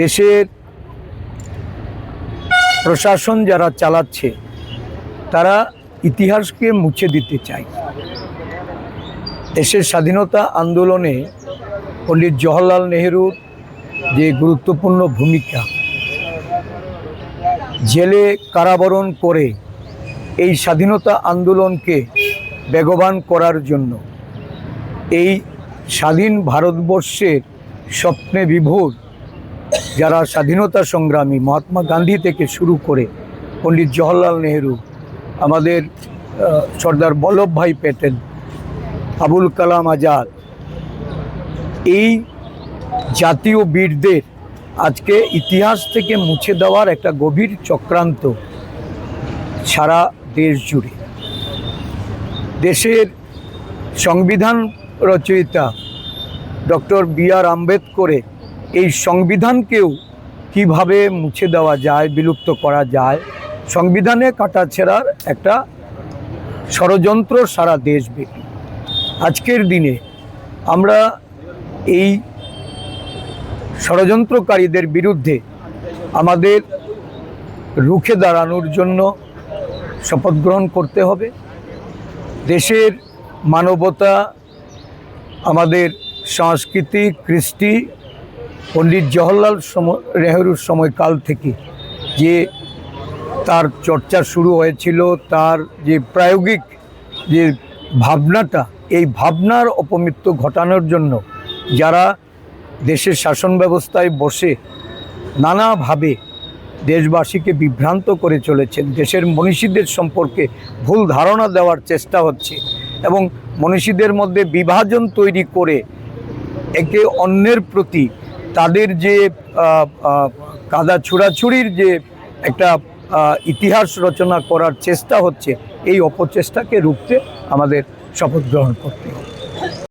দেশের প্রশাসন যারা চালাচ্ছে, তারা ইতিহাসকে মুছে দিতে চায়। দেশের স্বাধীনতা আন্দোলনে পণ্ডিত জওহরলাল নেহেরুর যে গুরুত্বপূর্ণ ভূমিকা, জেলে কারাবরণ করে এই স্বাধীনতা আন্দোলনকে বেগবান করার জন্য, এই স্বাধীন ভারতবর্ষের স্বপ্নে বিভোর যারা স্বাধীনতা সংগ্রামী, মহাত্মা গান্ধী থেকে শুরু করে পণ্ডিত জওহরলাল নেহরু, আমাদের সর্দার বল্লভভাই প্যাটেল আবুল কালাম আজাদ, এই জাতীয় বীরদের আজকে ইতিহাস থেকে মুছে দেওয়ার একটা গভীর চক্রান্ত সারা দেশ জুড়ে। দেশের সংবিধান রচয়িতা ডক্টর বি আর আম্বেদকরের এই সংবিধানকেও কীভাবে মুছে দেওয়া যায়, বিলুপ্ত করা যায়? সংবিধানে কাটাছেড়ার একটা ষড়যন্ত্র সারা দেশব্যাপী। আজকের দিনে আমরা এই ষড়যন্ত্রকারীদের বিরুদ্ধে আমাদের রুখে দাঁড়ানোর জন্য শপথ গ্রহণ করতে হবে। দেশের মানবতা, আমাদের সংস্কৃতি, কৃষ্টি পণ্ডিত জওহরলাল নেহরুর সময়কাল থেকে যে তার চর্চা শুরু হয়েছিল, তার যে প্রায়োগিক যে ভাবনাটা, এই ভাবনার অপমৃত্যু ঘটানোর জন্য যারা দেশের শাসন ব্যবস্থায় বসে নানাভাবে দেশবাসীকে বিভ্রান্ত করে চলেছেন, দেশের মনীষীদের সম্পর্কে ভুল ধারণা দেওয়ার চেষ্টা হচ্ছে এবং মনীষীদের মধ্যে বিভাজন তৈরি করে একে অন্যের প্রতি তাদের যে কাদা ছুড়াছুড়ির যে একটা ইতিহাস রচনা করার চেষ্টা হচ্ছে, এই অপচেষ্টাকে রুখতে আমাদের শপথ গ্রহণ করতে হবে।